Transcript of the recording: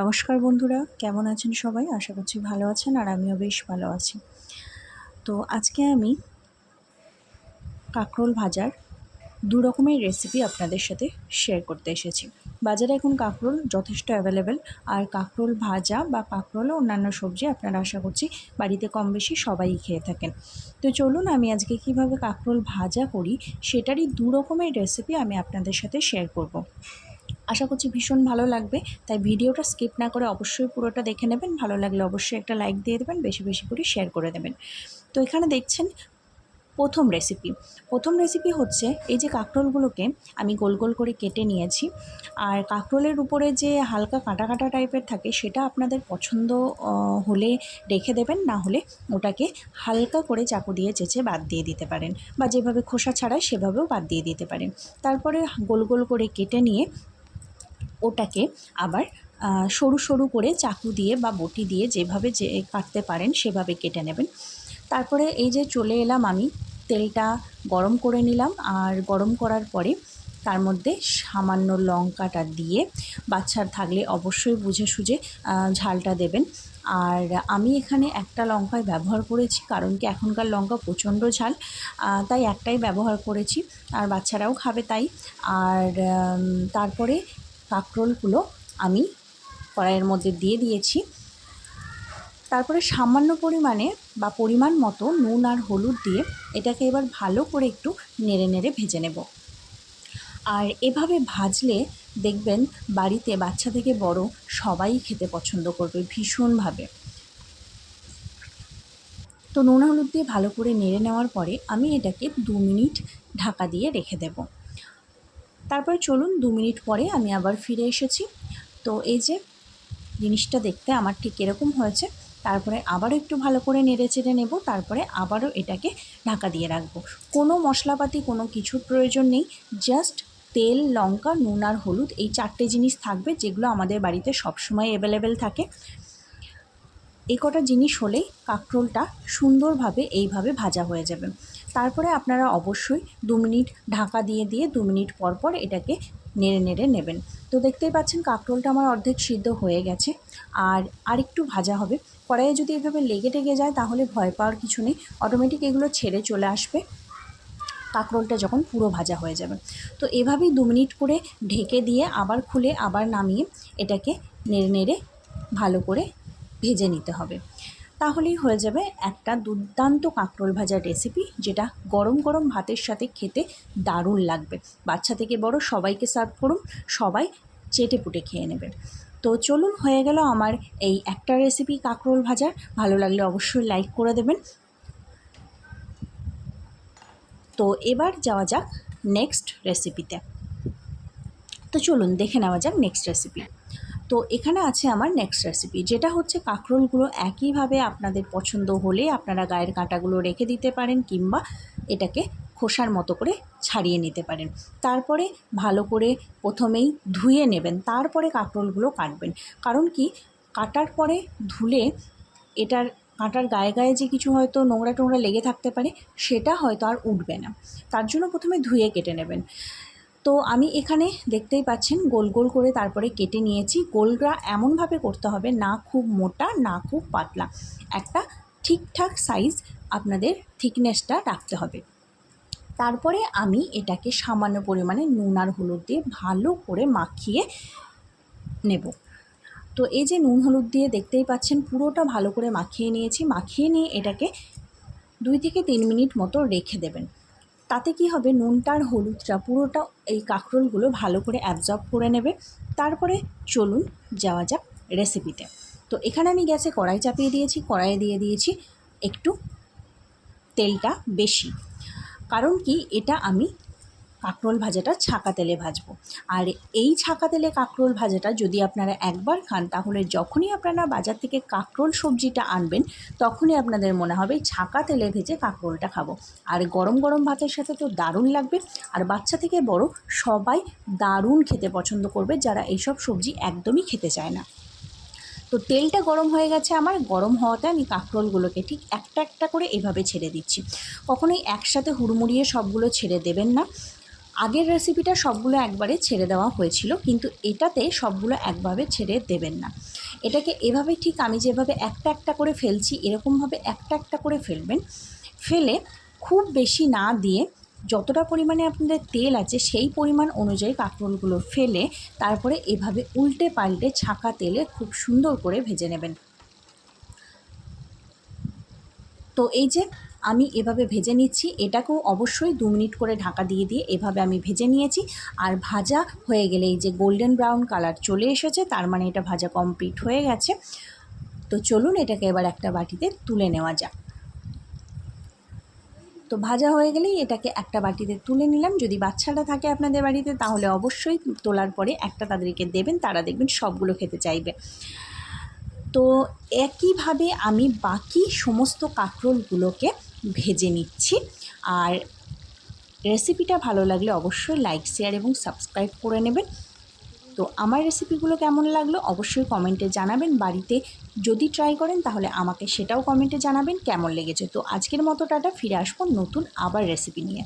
নমস্কার বন্ধুরা, কেমন আছেন সবাই? আশা করছি ভালো আছেন আর আমিও বেশ ভালো আছি। তো আজকে আমি কাঁকরোল ভাজার দু রকমের রেসিপি আপনাদের সাথে শেয়ার করতে এসেছি। বাজারে এখন কাঁকরোল যথেষ্ট অ্যাভেলেবেল আর কাঁকরোল ভাজা বা কাঁকরোল অন্যান্য সবজি আপনারা আশা করছি বাড়িতে কম বেশি সবাই খেয়ে থাকেন। তো চলুন আমি আজকে কীভাবে কাঁকরোল ভাজা করি, সেটারই দু রকমের রেসিপি আমি আপনাদের সাথে শেয়ার করব। আশা করছি ভীষণ ভালো লাগবে। তাই ভিডিওটা স্কিপ না করে অবশ্যই পুরোটা দেখে নেবেন। ভালো লাগলে অবশ্যই একটা লাইক দিয়ে দেবেন, বেশি বেশি করে শেয়ার করে দেবেন। তো এখানে দেখছেন প্রথম রেসিপি প্রথম রেসিপি হচ্ছে এই যে কাঁকরোলগুলোকে আমি গোল গোল করে কেটে নিয়েছি। আর কাঁকরোলের উপরে যে হালকা কাটা কাটা টাইপের থাকে, সেটা আপনাদের পছন্দ হলে রেখে দেবেন। না হলে ওটাকে হালকা করে চাকু দিয়ে চেঁচে বাদ দিয়ে দিতে পারেন। বা যেভাবে খোসা ছাড়ায় সেভাবেও বাদ দিয়ে দিতে পারেন। তারপরে গোল গোল করে কেটে নিয়ে ওটাকে আবার সরু সরু করে চাকু দিয়ে বা বটি দিয়ে যেভাবে যে কাটতে পারেন সেভাবে কেটে নেবেন। তারপরে এই যে চলে এলাম আমি, তেলটা গরম করে নিলাম আর গরম করার পরে তার মধ্যে সামান্য লঙ্কাটা দিয়ে বাচ্চার থাকলে অবশ্যই বুঝে সুঝে ঝালটা দেবেন। আর আমি এখানে একটা লঙ্কায় ব্যবহার করেছি কারণ কি এখনকার লঙ্কা প্রচণ্ড ঝাল তাই একটাই ব্যবহার করেছি। আর বাচ্চারাও খাবে তাই। আর তারপরে কাঁকরোলগুলো আমি কড়াইয়ের মধ্যে দিয়ে দিয়েছি। তারপরে সামান্য পরিমাণে বা পরিমাণ মতো নুন আর হলুদ দিয়ে এটাকে এবার ভালো করে একটু নেড়ে নেড়ে ভেজে নেব। আর এভাবে ভাজলে দেখবেন বাড়িতে বাচ্চা থেকে বড় সবাই খেতে পছন্দ করবে ভীষণভাবে। তো নুন হলুদ দিয়ে ভালো করে নেড়ে নেওয়ার পরে আমি এটাকে দু মিনিট ঢাকা দিয়ে রেখে দেবো। তারপরে চলুন দু মিনিট পরে আমি আবার ফিরে এসেছি। তো এই যে জিনিসটা দেখতে আমার ঠিক এরকম হয়েছে, তারপরে আবারও একটু ভালো করে নেড়ে চেড়ে নেব, তারপরে আবারও এটাকে ঢাকা দিয়ে রাখব। কোনো মশলাপাতি, কোনো কিছুর প্রয়োজন নেই জাস্ট তেল, লঙ্কা, নুন আর হলুদ, এই চারটে জিনিস থাকবে যেগুলো আমাদের বাড়িতে সবসময় অ্যাভেলেবেল থাকে। এই কটা জিনিস হলেই কাঁকরোলটা সুন্দরভাবে এইভাবে ভাজা হয়ে যাবে। তারপরে আপনারা অবশ্যই দু মিনিট ঢাকা দিয়ে দিয়ে দু মিনিট পর পর এটাকে নেড়ে নেড়ে নেবেন। তো দেখতেই পাচ্ছেন কাঁকরোলটা আমার অর্ধেক সিদ্ধ হয়ে গেছে। আর আরেকটু ভাজা হবে। কড়াইয়ে যদি এভাবে লেগে টেগে যায় তাহলে ভয় পাওয়ার কিছু নেই। অটোমেটিক এগুলো ছেড়ে চলে আসবে। কাঁকরোলটা যখন পুরো ভাজা হয়ে যাবে। তো এভাবেই দু মিনিট করে ঢেকে দিয়ে আবার খুলে আবার নামিয়ে এটাকে নেড়ে নেড়ে ভালো করে ভেজে নিতে হবে। তাহলেই হয়ে যাবে একটা দুর্দান্ত কাঁকরোল ভাজার রেসিপি যেটা গরম গরম ভাতের সাথে খেতে দারুণ লাগবে। বাচ্চা থেকে বড় সবাইকে সার্ভ করুন, সবাই চেটে পুটে খেয়ে নেবে। তো চলুন, হয়ে গেল আমার এই একটা রেসিপি কাঁকরোল ভাজার ভালো লাগলে অবশ্যই লাইক করে দেবেন। তো এবার যাওয়া যাক নেক্সট রেসিপিতে তো। চলুন, দেখে নেওয়া যাক নেক্সট রেসিপি তো এখানে আছে আমার নেক্সট রেসিপি যেটা হচ্ছে কাঁকরোলগুলো একইভাবে আপনাদের পছন্দ হলে আপনারা গায়ের কাঁটাগুলো রেখে দিতে পারেন কিংবা এটাকে খোসার মতো করে ছাড়িয়ে নিতে পারেন। তারপরে ভালো করে প্রথমেই ধুয়ে নেবেন, তারপরে কাঁকরোলগুলো কাটবেন। কারণ কি? কাটার পরে ধুলে এটার, কাঁটার গায়ে গায়ে যে কিছু হয়তো নোংরা টোংরা লেগে থাকতে পারে, সেটা হয়তো আর উঠবে না। তার জন্য প্রথমে ধুয়ে কেটে নেবেন। তো আমি এখানে দেখতেই পাচ্ছেন গোল গোল করে তারপরে কেটে নিয়েছি। গোলটা এমনভাবে করতে হবে না খুব মোটা, না খুব পাতলা। একটা ঠিকঠাক সাইজ আপনাদের থিকনেসটা রাখতে হবে। তারপরে আমি এটাকে সামান্য পরিমাণে নুন আর হলুদ দিয়ে ভালো করে মাখিয়ে নেব। তো এই যে নুন হলুদ দিয়ে দেখতেই পাচ্ছেন পুরোটা ভালো করে মাখিয়ে নিয়েছি। মাখিয়ে নিয়ে এটাকে দুই থেকে তিন মিনিট মতো রেখে দেবেন। তাতে কি হবে? নুনটার হলুদটা পুরোটা এই কাঁকরোলগুলো ভালো করে অ্যাবজর্ব করে নেবে। তারপরে চলুন যাওয়া যাক রেসিপিতে তো এখানে আমি গ্যাসে কড়াই চাপিয়ে দিয়েছি, কড়াইয়ে দিয়ে দিয়েছি একটু তেলটা বেশি। কারণ কি? এটা আমি কাঁকরোল ভাজাটা ছাকা তেলে ভাজবো। আর এই ছাকা তেলে কাঁকরোল ভাজাটা যদি আপনারা একবার খান, তাহলে যখনই আপনারা বাজার থেকে কাঁকরোল সবজিটা আনবেন, তখনই আপনাদের মনে হবে ছাকা তেলে ভেজে কাঁকরোলটা খাব। আর গরম গরম ভাতের সাথে তো দারুণ লাগবে। আর বাচ্চা থেকে বড় সবাই দারুণ খেতে পছন্দ করবে, যারা এইসব সবজি একদমই খেতে চায় না। তো তেলটা গরম হয়ে গেছে আমার, গরম হওয়াতে আমি কাঁকরোলগুলোকে ঠিক একটা একটা করে এভাবে ছেড়ে দিচ্ছি। কখনোই একসাথে হুড়মুড়িয়ে সবগুলো ছেড়ে দেবেন না। আগের রেসিপিটা সবগুলো একবারে ছেড়ে দেওয়া হয়েছিল, কিন্তু এটাতে সবগুলো একভাবে ছেড়ে দেবেন না। এটাকে এভাবে ঠিক আমি যেভাবে একটা একটা করে ফেলছি, এরকমভাবে একটা একটা করে ফেলবেন। ফেলে খুব বেশি না দিয়ে যতটা পরিমাণে আপনাদের তেল আছে সেই পরিমাণ অনুযায়ী কাঁকরোলগুলো ফেলে তারপরে এভাবে উল্টে পাল্টে ছাকা তেলে খুব সুন্দর করে ভেজে নেবেন। তো এই যে আমি এভাবে ভেজে নিচ্ছি। এটাকেও অবশ্যই দু মিনিট করে ঢাকা দিয়ে দিয়ে এভাবে আমি ভেজে নিয়েছি। আর ভাজা হয়ে গেলে এই যে গোল্ডেন ব্রাউন কালার চলে এসেছে, তার মানে এটা ভাজা কমপ্লিট হয়ে গেছে। তো চলুন এটাকে এবার একটা বাটিতে তুলে নেওয়া যাক। তো ভাজা হয়ে গেলেই এটাকে একটা বাটিতে তুলে নিলাম। যদি বাচ্চাটা থাকে আপনাদের বাড়িতে, তাহলে অবশ্যই তোলার পরে একটা তাদেরকে দেবেন, তারা দেখবেন সবগুলো খেতে চাইবে। তো একইভাবে আমি বাকি সমস্ত কাঁকরোলগুলোকে ভেজে নিচ্ছি। আর রেসিপিটা ভালো লাগলে অবশ্যই লাইক, শেয়ার এবং সাবস্ক্রাইব করে নেবেন। তো আমার রেসিপিগুলো কেমন লাগল অবশ্যই কমেন্টে জানাবেন। বাড়িতে যদি ট্রাই করেন তাহলে আমাকে সেটাও কমেন্টে জানাবেন কেমন লেগেছে। তো আজকের মতো টাটা, ফিরে আসব নতুন আবার রেসিপি নিয়ে।